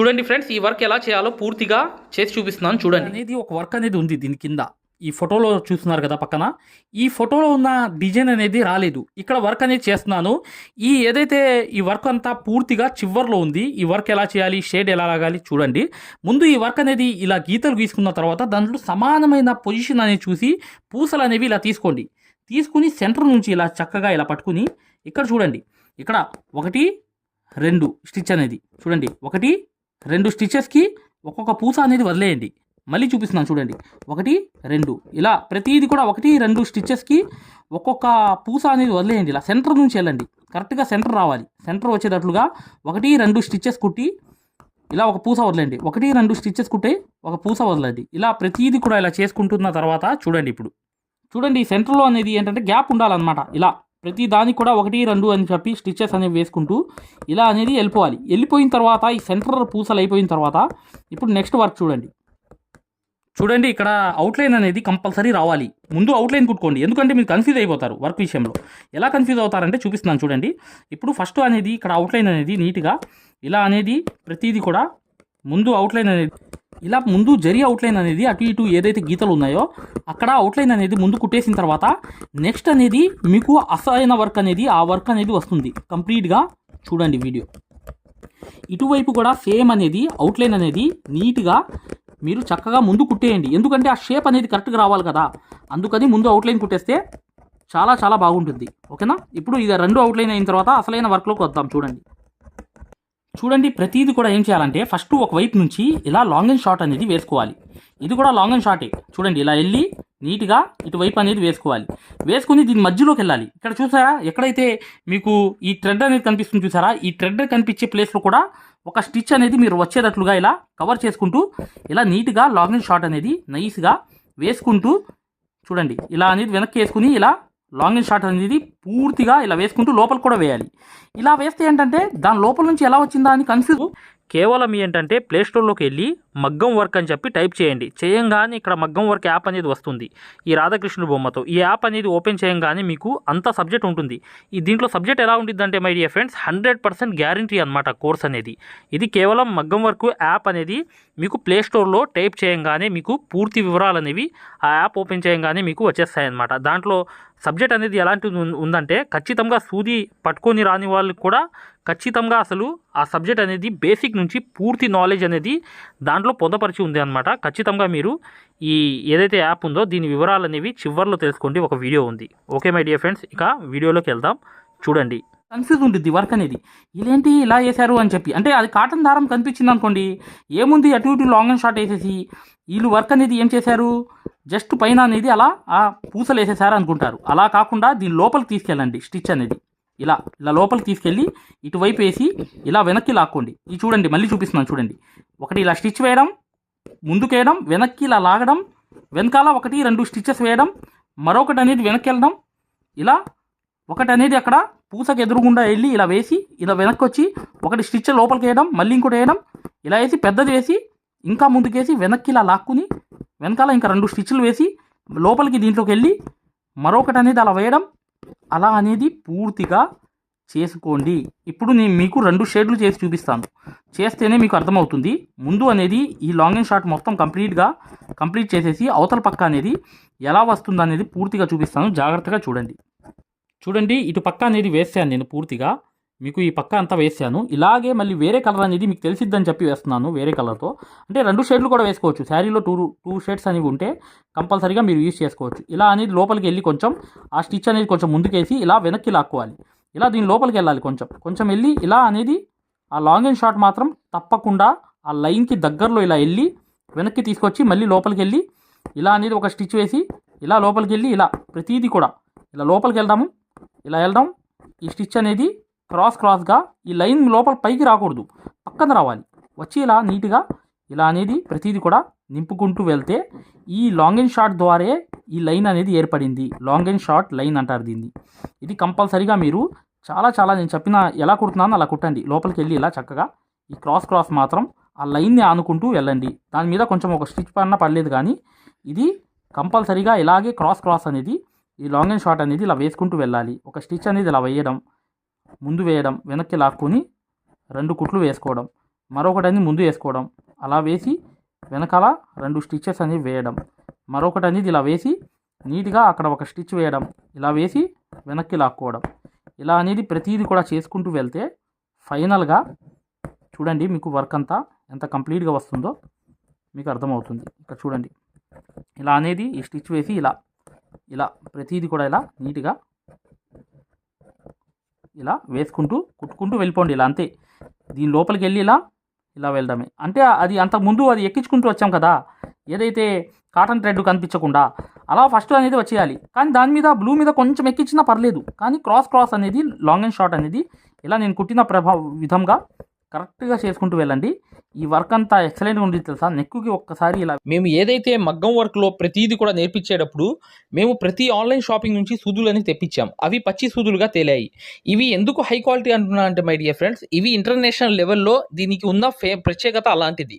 చూడండి ఫ్రెండ్స్ ఈ వర్క్ ఎలా చేయాలో పూర్తిగా చేసి చూపిస్తున్నాను చూడండి. అనేది ఒక వర్క్ అనేది ఉంది దీని కింద. ఈ ఫోటోలో చూస్తున్నారు కదా పక్కన. ఈ ఫోటోలో ఉన్న డిజైన్ అనేది రాలేదు. ఇక్కడ వర్క్ అనేది చేస్తున్నాను. ఈ ఏదైతే ఈ వర్క్ అంతా పూర్తిగా చివర్లో ఉంది ఈ వర్క్ ఎలా చేయాలి షేడ్ ఎలా లాగాలి చూడండి. ముందు ఈ వర్క్ అనేది ఇలా గీతలు గీసుకున్న తర్వాత దాంట్లో సమానమైన పొజిషన్ అనేది చూసి పూసలు అనేవి ఇలా తీసుకోండి. తీసుకుని సెంటర్ నుంచి ఇలా చక్కగా ఇలా పట్టుకుని ఇక్కడ చూడండి. ఇక్కడ ఒకటి రెండు స్టిచ్ అనేది. చూడండి. ఒకటి రెండు స్టిచెస్కి ఒక్కొక్క పూస అనేది వదిలేయండి. మళ్ళీ చూపిస్తున్నాను చూడండి. ఒకటి రెండు. ఇలా ప్రతిది కూడా ఒకటి రెండు స్టిచెస్కి ఒక్కొక్క పూస అనేది వదిలేయండి. ఇలా సెంటర్ నుంచి వెళ్ళండి. కరెక్ట్గా సెంటర్ రావాలి. సెంటర్ వచ్చేటట్లుగా ఒకటి రెండు స్టిచెస్ కుట్టి ఇలా ఒక పూస వదలండి ఒకటి రెండు స్టిచెస్ కుట్టి ఒక పూస వదలండి. ఇలా ప్రతిదీ కూడా ఇలా చేసుకుంటున్న తర్వాత చూడండి ఇప్పుడు. చూడండి ఈ సెంటర్లో అనేది ఏంటంటే గ్యాప్ ఉండాలన్నమాట. ఇలా ప్రతి దానికి కూడా ఒకటి రెండు అని చెప్పి స్టిచెస్ అనేవి వేసుకుంటూ ఇలా అనేది వెళ్ళిపోవాలి. వెళ్ళిపోయిన తర్వాత ఈ సెంటర్ పూసలు అయిపోయిన తర్వాత ఇప్పుడు నెక్స్ట్ వర్క్ చూడండి. చూడండి ఇక్కడ అవుట్లైన్ అనేది కంపల్సరీ రావాలి. ముందు అవుట్లైన్ కుట్టుకోండి. ఎందుకంటే మీరు కన్ఫ్యూజ్ అయిపోతారు వర్క్ విషయంలో. ఎలా కన్ఫ్యూజ్ అవుతారంటే చూపిస్తున్నాను చూడండి. ఇప్పుడు ఫస్ట్ అనేది ఇక్కడ అవుట్లైన్ అనేది నీట్గా ఇలా అనేది ప్రతిదీ కూడా ముందు అవుట్లైన్ అనేది ఇలా ముందు జరి అవుట్లైన్ అనేది అటు ఇటు ఏదైతే గీతలు ఉన్నాయో అక్కడ అవుట్లైన్ అనేది ముందు కుట్టేసిన తర్వాత నెక్స్ట్ అనేది మీకు అసలైన వర్క్ అనేది ఆ వర్క్ అనేది వస్తుంది. కంప్లీట్గా చూడండి వీడియో ఇటువైపు కూడా సేమ్ అనేది అవుట్లైన్ అనేది నీట్గా మీరు చక్కగా ముందు కుట్టేయండి. ఎందుకంటే ఆ షేప్ అనేది కరెక్ట్గా రావాలి కదా. అందుకని ముందు అవుట్లైన్ కుట్టేస్తే చాలా చాలా బాగుంటుంది. ఓకేనా ఇప్పుడు ఇది రెండు అవుట్లైన్ అయిన తర్వాత అసలైన వర్క్లోకి వద్దాం చూడండి. చూడండి ప్రతిదీ కూడా ఏం చేయాలంటే ఫస్ట్ ఒక వైపు నుంచి ఇలా లాంగ్ అండ్ షార్ట్ అనేది వేసుకోవాలి. ఇది కూడా లాంగ్ అండ్ షార్టే చూడండి ఇలా వెళ్ళి నీట్గా ఇటువైపు అనేది వేసుకోవాలి. వేసుకుని దీని మధ్యలోకి వెళ్ళాలి. ఇక్కడ చూసారా ఎక్కడైతే మీకు ఈ థ్రెడ్ అనేది కనిపిస్తుంది చూసారా ఈ థ్రెడ్ కనిపించే ప్లేస్లో కూడా ఒక స్టిచ్ అనేది మీరు వచ్చేటట్లుగా ఇలా కవర్ చేసుకుంటూ ఇలా నీట్గా లాంగ్ అండ్ షార్ట్ అనేది నైస్గా వేసుకుంటూ చూడండి ఇలా అనేది వెనక్కి వేసుకుని ఇలా లాంగ్ అండ్ షార్ట్ అనేది పూర్తిగా ఇలా వేసుకుంటూ లోపల కూడా వేయాలి. ఇలా వేస్తే ఏంటంటే దాని లోపల నుంచి ఎలా వచ్చిందా అని కన్ఫ్యూజ్ కేవలం ఏంటంటే ప్లే స్టోర్లోకి వెళ్ళి మగ్గం వర్క్ అని చెప్పి టైప్ చేయండి. చేయంగానే ఇక్కడ మగ్గం వర్క్ యాప్ అనేది వస్తుంది. ఈ రాధాకృష్ణుడు బొమ్మతో. ఈ యాప్ అనేది ఓపెన్ చేయంగానే మీకు అంత సబ్జెక్ట్ ఉంటుంది. ఈ దీంట్లో సబ్జెక్ట్ ఎలా ఉంటుందంటే my dear friends hundred percent guarantee అనమాట కోర్స్ అనేది. ఇది కేవలం మగ్గం వర్క్ యాప్ అనేది మీకు ప్లే స్టోర్లో టైప్ చేయంగానే మీకు పూర్తి వివరాలు అనేవి ఆ యాప్ ఓపెన్ చేయంగానే మీకు వచ్చేస్తాయి అన్నమాట దాంట్లో సబ్జెక్ట్ అనేది ఎలాంటిది ఉందంటే ఖచ్చితంగా సూది పట్టుకొని రాని వాళ్ళకి కూడా ఖచ్చితంగా అసలు ఆ సబ్జెక్ట్ అనేది బేసిక్ నుంచి పూర్తి నాలెడ్జ్ అనేది దాంట్లో పొందపరిచి ఉంది అనమాట ఖచ్చితంగా మీరు ఈ ఏదైతే యాప్ ఉందో దీని వివరాలు అనేవి చివర్లో తెలుసుకోండి. ఒక వీడియో ఉంది. ఓకే మై డియర్ ఫ్రెండ్స్ ఇక వీడియోలోకి వెళ్దాం. చూడండి. కన్ఫ్యూజ్ ఉంటుంది వర్క్ అనేది. ఇదేంటి ఇలా వేశారు అని చెప్పి. అంటే అది కాటన్ దారం కనిపించింది అనుకోండి ఏముంది అటు ఇటు లాంగ్ అండ్ షార్ట్ వేసేసి వీళ్ళు వర్క్ అనేది ఏం చేశారు? జస్ట్ పైన అనేది అలా ఆ పూసలు వేసేసారు అనుకుంటారు. అలా కాకుండా దీని లోపలికి తీసుకెళ్ళండి స్టిచ్ అనేది. ఇలా ఇలా లోపలికి తీసుకెళ్ళి ఇటువైపు వేసి ఇలా వెనక్కి లాక్కోండి. ఇది చూడండి మళ్ళీ చూపిస్తున్నాను చూడండి. ఒకటి ఇలా స్టిచ్ వేయడం ముందుకు వేయడం వెనక్కి ఇలా లాగడం వెనకాల ఒకటి రెండు స్టిచెస్ వేయడం మరొకటి అనేది వెనక్కి వెళ్ళడం ఇలా ఒకటి అనేది అక్కడ పూసకు ఎదురుగుండా వెళ్ళి ఇలా వేసి ఇలా వెనక్కి వచ్చి ఒకటి స్టిచ్ లోపలికి వేయడం మళ్ళీ ఇంకోటి వేయడం ఇలా వేసి పెద్దది వేసి ఇంకా ముందుకేసి వెనక్కి ఇలా లాక్కుని వెనకాల ఇంకా రెండు స్టిచ్లు వేసి లోపలికి దీంట్లోకి వెళ్ళి మరొకటి అనేది అలా వేయడం. అలా అనేది పూర్తిగా చేసుకోండి. ఇప్పుడు నేను మీకు రెండు షేడ్లు చేసి చూపిస్తాను. చేస్తేనే మీకు అర్థమవుతుంది. ముందు అనేది ఈ లాంగ్ అండ్ షార్ట్ మొత్తం కంప్లీట్గా కంప్లీట్ చేసేసి అవతల పక్క అనేది ఎలా వస్తుందనేది పూర్తిగా చూపిస్తాను. జాగ్రత్తగా చూడండి. చూడండి ఇటు పక్క అనేది వేసాను నేను పూర్తిగా. మీకు ఈ పక్క అంతా వేసాను. ఇలాగే మళ్ళీ వేరే కలర్ అనేది మీకు తెలిసిద్దని చెప్పి వేస్తున్నాను వేరే కలర్తో. అంటే రెండు షేడ్లు కూడా వేసుకోవచ్చు. శారీలో టూ టూ షేడ్స్ అనేవి ఉంటే కంపల్సరీగా మీరు యూజ్ చేసుకోవచ్చు. ఇలా అనేది లోపలికి వెళ్ళి కొంచెం ఆ స్టిచ్ అనేది కొంచెం ముందుకేసి ఇలా వెనక్కి లాక్కోవాలి. ఇలా దీని లోపలికి వెళ్ళాలి కొంచెం. కొంచెం వెళ్ళి ఇలా అనేది ఆ లాంగ్ అండ్ షార్ట్ మాత్రం తప్పకుండా ఆ లైన్కి దగ్గరలో ఇలా వెళ్ళి వెనక్కి తీసుకొచ్చి మళ్ళీ లోపలికి వెళ్ళి ఇలా అనేది ఒక స్టిచ్ వేసి ఇలా లోపలికి వెళ్ళి ఇలా ప్రతిదీ కూడా ఇలా లోపలికి వెళ్దాము. ఇలా వెళ్దాం. ఈ స్టిచ్ అనేది క్రాస్ క్రాస్గా ఈ లైన్ లోపల పైకి రాకూడదు. పక్కన రావాలి. వచ్చి ఇలా నీట్గా ఇలా అనేది ప్రతిదీ కూడా నింపుకుంటూ వెళ్తే ఈ లాంగ్ అండ్ షార్ట్ ద్వారే ఈ లైన్ అనేది ఏర్పడింది. లాంగ్ అండ్ షార్ట్ లైన్ అంటారు దీన్ని. ఇది కంపల్సరీగా మీరు చాలా చాలా నేను చెప్పిన ఎలా కుడుతున్నానో అలా కుట్టండి. లోపలికి వెళ్ళి ఇలా చక్కగా ఈ క్రాస్ క్రాస్ మాత్రం ఆ లైన్ని ఆనుకుంటూ వెళ్ళండి. దాని మీద కొంచెం ఒక స్టిచ్ పడినా పడలేదు కానీ ఇది కంపల్సరీగా ఇలాగే క్రాస్ క్రాస్ అనేది ఈ లాంగ్ అండ్ షార్ట్ అనేది ఇలా వేసుకుంటూ వెళ్ళాలి. ఒక స్టిచ్ అనేది ఇలా వేయడం ముందు వేయడం వెనక్కి లాక్కొని రెండు కుట్లు వేసుకోవడం మరొకటి ముందు వేసుకోవడం అలా వేసి వెనకాల రెండు స్టిచ్చెస్ అనేవి వేయడం మరొకటి అనేది ఇలా వేసి నీట్గా అక్కడ ఒక స్టిచ్ వేయడం ఇలా వేసి వెనక్కి లాక్కోవడం. ఇలా అనేది ప్రతిదీ కూడా చేసుకుంటూ వెళ్తే ఫైనల్గా చూడండి మీకు వర్క్ అంతా ఎంత కంప్లీట్గా వస్తుందో మీకు అర్థమవుతుంది. ఇక్కడ చూడండి. ఇలా అనేది ఈ స్టిచ్ వేసి ఇలా ఇలా ప్రతిదీ కూడా ఇలా నీట్గా ఇలా వేసుకుంటూ కుట్టుకుంటూ వెళ్ళిపోండి ఇలా అంతే. దీని లోపలికి వెళ్ళి ఇలా ఇలా వెళ్ళడమే అంటే అది అంతకుముందు ముందు అది ఎక్కించుకుంటూ వచ్చాం కదా ఏదైతే కాటన్ థ్రెడ్ కనిపించకుండా అలా ఫస్ట్ అనేది వచ్చేయాలి. కానీ దాని మీద బ్లూ మీద కొంచెం ఎక్కించినా పర్లేదు. కానీ క్రాస్ క్రాస్ అనేది లాంగ్ అండ్ షార్ట్ అనేది ఇలా నేను కుట్టిన ప్రభావ విధంగా కరెక్ట్గా చేసుకుంటూ వెళ్ళండి. ఈ వర్క్ అంతా ఎక్సలెంట్గా ఉండేది తెలుసా? నెక్కుకి ఒక్కసారి ఇలా మేము ఏదైతే మగ్గం వర్క్లో ప్రతిదీ కూడా నేర్పించేటప్పుడు మేము ప్రతి ఆన్లైన్ షాపింగ్ నుంచి సూదులని తెప్పించాం. అవి పచ్చి సూదులుగా తేలాయి. ఇవి ఎందుకు హై క్వాలిటీ అంటున్నా అంటే మై డియర్ ఫ్రెండ్స్ ఇవి ఇంటర్నేషనల్ లెవెల్లో దీనికి ఉన్న ఫే ప్రత్యేకత అలాంటిది.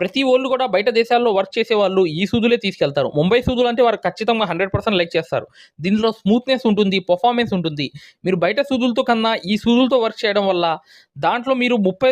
ప్రతి వాళ్ళు కూడా బయట దేశాల్లో వర్క్ చేసే వాళ్ళు ఈ సూదులే తీసుకెళ్తారు. ముంబై సూదులు అంటే వారు ఖచ్చితంగా హండ్రెడ్ పర్సెంట్ లైక్ చేస్తారు. దీనిలో స్మూత్నెస్ ఉంటుంది పర్ఫార్మెన్స్ ఉంటుంది. మీరు బయట సూదులతో కన్నా ఈ సూదులతో వర్క్ చేయడం వల్ల దాంట్లో మీరు ముప్పై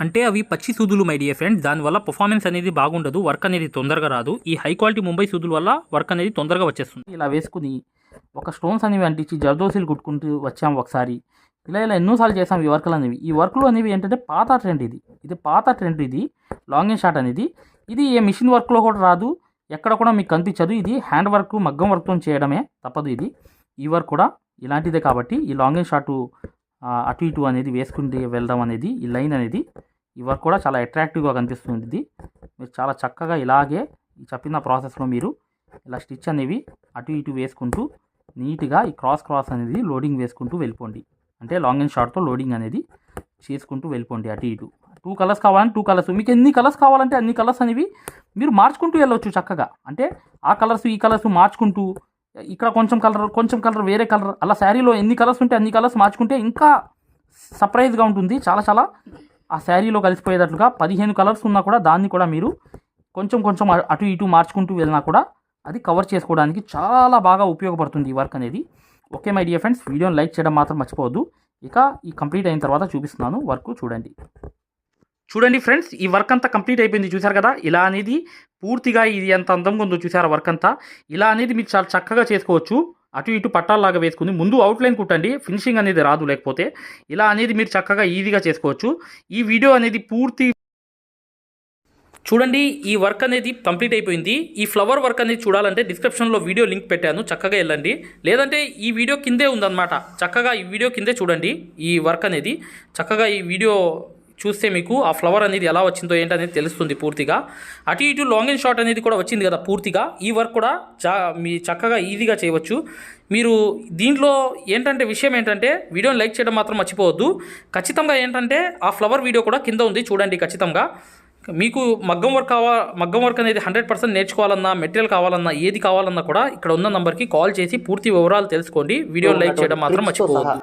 అంటే అవి పచ్చి సూదులు మై డియర్ ఫ్రెండ్స్ దానివల్ల పర్ఫార్మెన్స్ అనేది బాగుండదు వర్క్ అనేది తొందరగా రాదు. ఈ హై క్వాలిటీ ముంబై సూదుల వల్ల వర్క్ అనేది తొందరగా వచ్చేస్తుంది. ఇలా వేసుకుని ఒక స్టోన్స్ అనేవి అంటించి జర్దోసీలు కుట్టుకుంటూ వచ్చాము ఒకసారి. ఇలా ఇలా ఎన్నోసార్లు చేసాం ఈ వర్క్లు అనేవి. ఈ వర్క్లు అనేవి ఏంటంటే పాత ట్రెండ్ ఇది. ఇది పాత ట్రెండ్ ఇది. లాంగ్ అండ్ షార్ట్ అనేది. ఇది ఏ మిషన్ వర్క్లో కూడా రాదు. ఎక్కడ కూడా మీకు కనిపించదు. ఇది హ్యాండ్ వర్క్ మగ్గం వర్క్తో చేయడమే తప్పదు ఇది. ఈ వర్క్ కూడా ఇలాంటిదే కాబట్టి ఈ లాంగ్ అండ్ షార్ట్ అటు ఇటు అనేది వేసుకుంటే వెళ్దాం అనేది ఈ లైన్ అనేది ఈ వర్క్ కూడా చాలా అట్రాక్టివ్గా కనిపిస్తుంది ఇది మీరు చాలా చక్కగా ఇలాగే చెప్పిన ప్రాసెస్లో మీరు ఇలా స్టిచ్ అనేవి అటు ఇటు వేసుకుంటూ నీట్గా ఈ క్రాస్ క్రాస్ అనేది లోడింగ్ వేసుకుంటూ వెళ్ళిపోండి. అంటే లాంగ్ అండ్ షార్ట్తో లోడింగ్ అనేది చేసుకుంటూ వెళ్ళిపోండి అటు ఇటు. టూ కలర్స్ కావాలంటే టూ కలర్స్ మీకు ఎన్ని కలర్స్ కావాలంటే అన్ని కలర్స్ అనేవి మీరు మార్చుకుంటూ వెళ్ళొచ్చు చక్కగా. అంటే ఆ కలర్స్ ఈ కలర్స్ మార్చుకుంటూ ఇక్కడ కొంచెం కలర్ కొంచెం కలర్ వేరే కలర్. అలా శారీలో ఎన్ని కలర్స్ ఉంటే అన్ని కలర్స్ మార్చుకుంటే ఇంకా సర్ప్రైజ్గా ఉంటుంది. చాలా చాలా ఆ శారీలో కలిసిపోయేటట్లుగా పదిహేను కలర్స్ ఉన్నా కూడా దాన్ని కూడా మీరు కొంచెం కొంచెం అటు ఇటు మార్చుకుంటూ వెళ్ళినా కూడా అది కవర్ చేసుకోవడానికి చాలా బాగా ఉపయోగపడుతుంది ఈ వర్క్ అనేది. ఓకే మై డియర్ ఫ్రెండ్స్ వీడియోని లైక్ చేయడం మాత్రం మర్చిపోవద్దు. ఇక ఈ కంప్లీట్ అయిన తర్వాత చూపిస్తున్నాను వర్క్ చూడండి. చూడండి ఫ్రెండ్స్ ఈ వర్క్ అంతా కంప్లీట్ అయిపోయింది చూసారు కదా? ఇలా అనేది పూర్తిగా ఇది ఎంత అందంగా ఉందో చూసారా వర్క్ అంతా? ఇలా అనేది మీరు చాలా చక్కగా చేసుకోవచ్చు. అటు ఇటు పట్టాల్లాగా వేసుకుని ముందు అవుట్లైన్ కుట్టండి. ఫినిషింగ్ అనేది రాదు లేకపోతే. ఇలా అనేది మీరు చక్కగా ఈజీగా చేసుకోవచ్చు. ఈ వీడియో అనేది పూర్తి చూడండి. ఈ వర్క్ అనేది కంప్లీట్ అయిపోయింది. ఈ ఫ్లవర్ వర్క్ అనేది చూడాలంటే డిస్క్రిప్షన్లో వీడియో లింక్ పెట్టాను. చక్కగా వెళ్ళండి. లేదంటే ఈ వీడియో కిందే ఉందన్నమాట. చక్కగా ఈ వీడియో కిందే చూడండి. ఈ వర్క్ అనేది. చక్కగా ఈ వీడియో చూస్తే మీకు ఆ ఫ్లవర్ అనేది ఎలా వచ్చిందో ఏంటనేది తెలుస్తుంది పూర్తిగా. అటు ఇటు లాంగ్ అండ్ షార్ట్ అనేది కూడా వచ్చింది కదా పూర్తిగా. ఈ వర్క్ కూడా చా మీ చక్కగా ఈజీగా చేయవచ్చు. మీరు దీంట్లో ఏంటంటే విషయం ఏంటంటే వీడియోని లైక్ చేయడం మాత్రం మర్చిపోవద్దు. ఖచ్చితంగా ఏంటంటే ఆ ఫ్లవర్ వీడియో కూడా కింద ఉంది చూడండి ఖచ్చితంగా. మీకు మగ్గం వర్క్ కావా మగ్గం వర్క్ అనేది హండ్రెడ్ పర్సెంట్ నేర్చుకోవాలన్నా మెటీరియల్ కావాలన్నా ఏది కావాలన్నా కూడా ఇక్కడ ఉన్న నంబర్కి కాల్ చేసి పూర్తి వివరాలు తెలుసుకోండి. వీడియో లైక్ చేయడం మాత్రం మర్చిపోవద్దు.